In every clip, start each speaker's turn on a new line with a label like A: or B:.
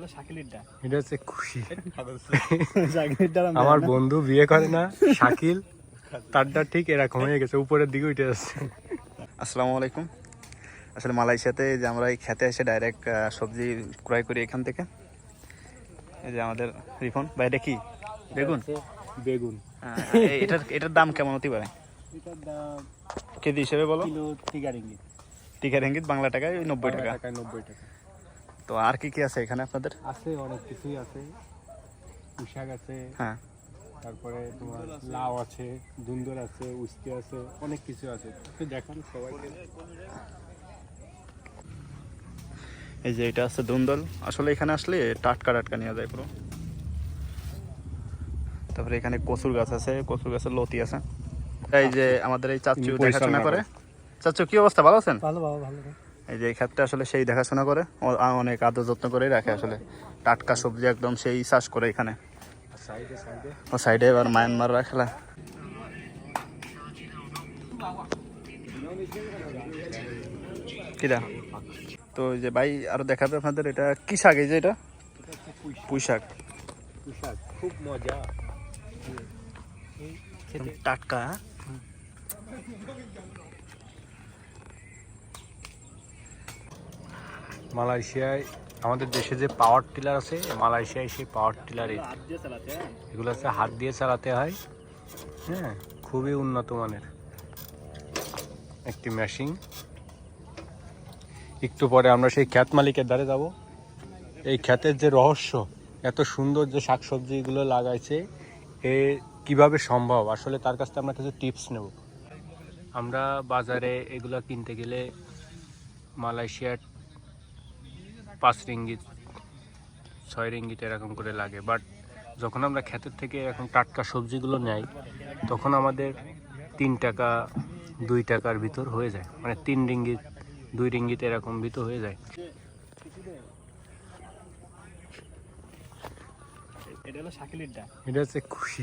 A: হলো শাকিলের ডা
B: এটা হচ্ছে খুশি।
A: শাকিলের
B: আমার বন্ধু বিয়ে করে না শাকিল। তারটা ঠিক এরকম হয়ে গেছে উপরের দিকে উঠে যাচ্ছে
C: আসসালামু আলাইকুম। আসলে মালয়েশিয়াতে যে আমরা এই খেতে এসে ডাইরেক্ট সবজি ক্রয় করি এখান থেকে। এই যে আমাদের রিফন বা এটা কি? বেগুন?
B: বেগুন।
C: এটার এটার দাম কেমন হতে পারে?
A: এটার দাম
C: কেজি হিসেবে বলো।
A: Kilo ringgit.
C: টিকার ইঙ্গিত বাংলা টাকায় নব্বই টাকা।
B: টাকায় নব্বই টাকা।
C: তো আর কি কি আছে এখানে আপনাদের?
B: আছে অনেক কিছুই আছে। পুশাক আছে
C: হ্যাঁ।
B: তারপরে তোমার লাউ আছে আছে উস্তি আছে অনেক কিছু আছে। দেখান সবাইকে।
C: এই যে এটা আছে দুন্দল। আসলে এখানে আসলে টাটকা টাটকা নেওয়া যায় পুরো। তারপরে এখানে কচুর গাছ আছে কচুর গাছের লতি আছে। এই যে আমাদের এই চাচু দেখাশোনা করে। চাচু কি অবস্থা? ভালো আছেন?
A: ভালো বাবা ভালো।
C: এই যে এই ক্ষেতটা আসলে সেই দেখাশোনা করে। অনেক আদর যত্ন করে রাখে আসলে। টাটকা সবজি একদম সেই চাষ করে এখানে। ও সাইডে এবার মায়ানমার রাখলা কিরা? তো এই যে ভাই আরও দেখাবে আপনাদের এটা কি শাক এই যে এটা? পুঁই শাক।
B: খুব মজা।
C: টাটকা
B: মালয়েশিয়ায় আমাদের দেশে যে পাওয়ার টিলার আছে, মালয়েশিয়ায় সেই পাওয়ার টিলার এগুলো হচ্ছে হাত দিয়ে চালাতে হয়। হ্যাঁ খুবই উন্নত মানের। একটি মেশিন একটু পরে আমরা সেই খ্যাত মালিকের দ্বারে যাব। এই খ্যাতের যে রহস্য, এত সুন্দর যে শাকসবজিগুলো লাগাইছে, এ কীভাবে সম্ভব? আসলে তার কাছ থেকে আমরা কিছু টিপস নেব। আমরা বাজারে এগুলো কিনতে গেলে মালয়েশিয়ার পাঁচ রিঙ্গিত ছয় রিঙ্গিত এরকম করে লাগে। বাট যখন আমরা ক্ষেতের থেকে এরকম টাটকা সবজিগুলো নেই তখন আমাদের তিন টাকা দুই টাকার ভিতর হয়ে যায়। মানে তিন রিঙ্গিত দুই রিঙ্গিত এরকম ভিতর হয়ে যায়।
A: এটা
B: হচ্ছে খুশি।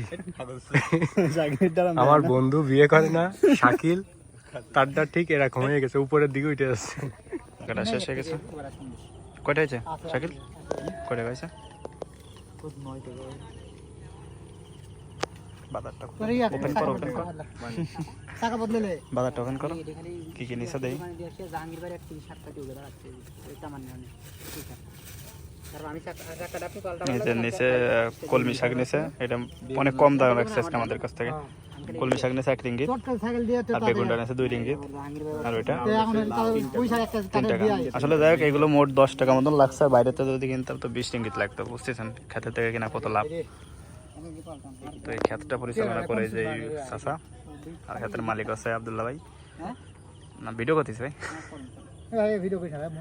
B: আমার বন্ধু বিয়ে করে না শাকিল তারটা ঠিক এরকম হয়ে গেছে উপরের দিকে উঠে যাচ্ছে।
C: শেষ হয়ে গেছে। কয়টা হয়েছে? শাকিল? কয়টা হয়েছে? বাজারটা ওপেন করো ওপেন করো।
D: টাকা বদলে
C: বাজারটা ওপেন করো। কি কি নিচে দেই?
D: জাহাঙ্গীর বাড়ি একটি সাতটা টিউবে দাঁড়াচ্ছে এটা আমার নিয়ে অনেক ঠিক আছে। তারপর আমি টাকাটা আপনি পাল্টা
C: এই যে নিচে কলমি শাক নিচে এটা অনেক কম দাম রাখছে আজকে আমাদের কাছ থেকে। কলমি শাক নিচে এক রিঙ্গিত আর বেগুনটা নিচে দুই রিঙ্গিত আর ওইটা তিন টাকা আসলে যাই হোক এগুলো মোট দশ টাকা মতন লাগছে আর বাইরে থেকে যদি কিনতাম তো বিশ রিঙ্গিত লাগতো বুঝতেছেন খেতে থেকে কিনা কত লাভ তো এই ক্ষেতটা পরিচালনা করে যে এই চাচা আর ক্ষেতের মালিক আছে আবদুল্লাহ ভাই? না ভিডিও করতেছি ভাই
D: ভিডিও খারাপ